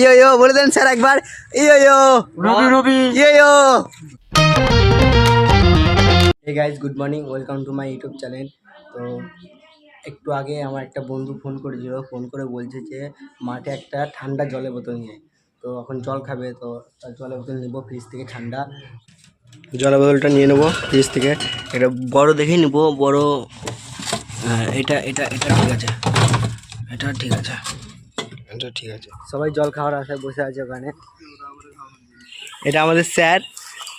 ইয়ো ইয়ো বলে দেন স্যার একবার। Yo yo Robi Robi. Yo yo hey guys good morning welcome to my YouTube channel তো একটু আগে আমার একটা বন্ধু ফোন করেছিল ফোন করে বলছে যে মাঠে একটা ঠান্ডা জলের বোতল নিয়ে তো এখন জল খাবে তো তার জলের বোতল নেব ফ্রিজ থেকে ঠান্ডা। জলের বোতলটা নিয়ে নেব ফ্রিজ থেকে। এটা বড় দেখেই নেব বড় হ্যাঁ এটা এটা এটা ঠিক আছে। এটা ঠিক আছে। এটা ঠিক আছে। সবাই জল খাওয়ার আশায় বসে আছে ওখানে। এটা আমাদের স্যার।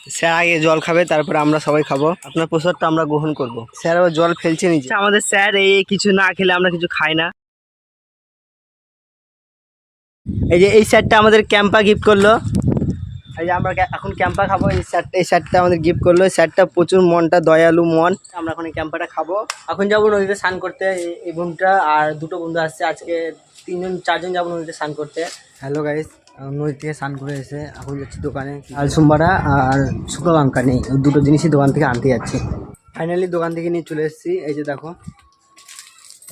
স্যার আগে জল খাবে তারপরে আমরা সবাই খাব। আপনার প্রসাদটা আমরা গ্রহণ করব। স্যার আবার জল ফেলছে নিচে। আমাদের স্যার এই কিছু না খেলে আমরা কিছু খাই না। এই যে এই স্যারটা আমাদের ক্যাম্পা গিফট করল। এই যে আমরা এখন ক্যাম্পা খাব। এই স্যারটা এই স্যারটা আমাদের গিফট করল। এই স্যারটা প্রচুর মনটা দয়ালু মন। আমরা এখন এই ক্যাম্পাটা খাব। এখন যাব নদীতে স্নান করতে। এই- এই বন্ধুটা আর দুটো বন্ধু আসছে আজকে তিনজন চারজন যাব নদীতে স্নান করতে। হ্যালো গাইস নদী থেকে স্নান করে এসে এখন যাচ্ছি দোকানে। আর সোমবারা আর শুকনো লঙ্কা নেই ওই দুটো জিনিসই দোকান থেকে আনতে যাচ্ছি। ফাইনালি দোকান থেকে নিয়ে চলে এসেছি এই যে দেখো।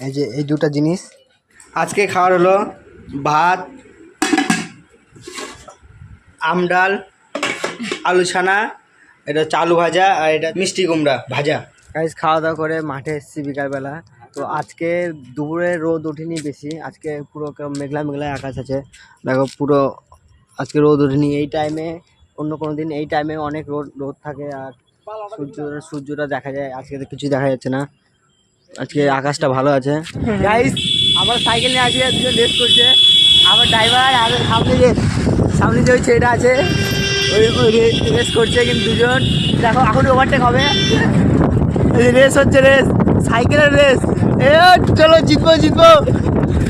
এই যে এই দুটো জিনিস। আজকে খাওয়ার হলো ভাত আমডাল আলু ছানা এটা চালু ভাজা আর এটা মিষ্টি কুমড়া ভাজা। গাইস খাওয়া দাওয়া করে মাঠে এসেছি বিকালবেলা। তো আজকে দুপুরে রোদ ওঠেনি বেশি। আজকে পুরো মেঘলা মেঘলা আকাশ আছে। দেখো পুরো আজকে রোদ ওঠেনি। এই টাইমে অন্য কোনো দিন, এই টাইমে অনেক রোদ রোদ থাকে আর সূর্য, সূর্যটা দেখা যায়। আজকে তো কিছুই দেখা যাচ্ছে না। আজকে আকাশটা ভালো আছে। আমার সাইকেল নিয়ে আসে দুজন রেস করছে। আমার ড্রাইভার আর সামনে যে সামনে যে ওই ছেলেটা আছে, ওই ওই রেস করছে কিন্তু দুজন। দেখো, এখন ওভারটেক হবে। রেস হচ্ছে রেস সাইকেলের রেস। এ, চলো, জিতবো জিতবো।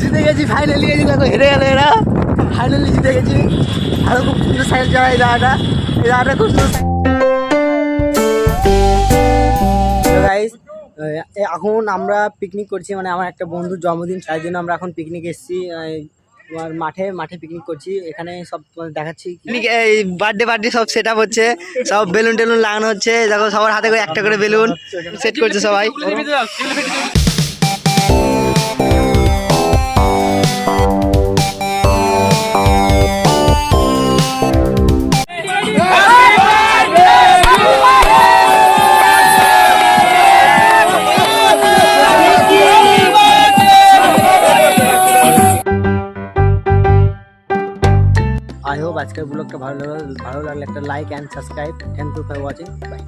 জিতে গেছি ফাইনালি গেছি দেখো, হেরে গেল এরা। ফাইনালি জিতে গেছি। আরও খুব সুন্দর সাইকেল চালায় দাদাটা। এই দাদাটা খুব সুন্দর এখন আমরা পিকনিক করছি। মানে আমার একটা বন্ধুর জন্মদিন, তাই জন্য আমরা এখন পিকনিক এসেছি। তোমার মাঠে মাঠে পিকনিক করছি। এখানে সব তোমাদের দেখাচ্ছি। বার্থডে বার্থডে সব সেট আপ হচ্ছে। সব বেলুন টেলুন লাগানো হচ্ছে। দেখো সবার হাতে করে একটা করে বেলুন সেট করছে সবাই। আজকের ব্লগটা ভালো লাগল, ভালো লাগলে একটা like and subscribe thank you for watching bye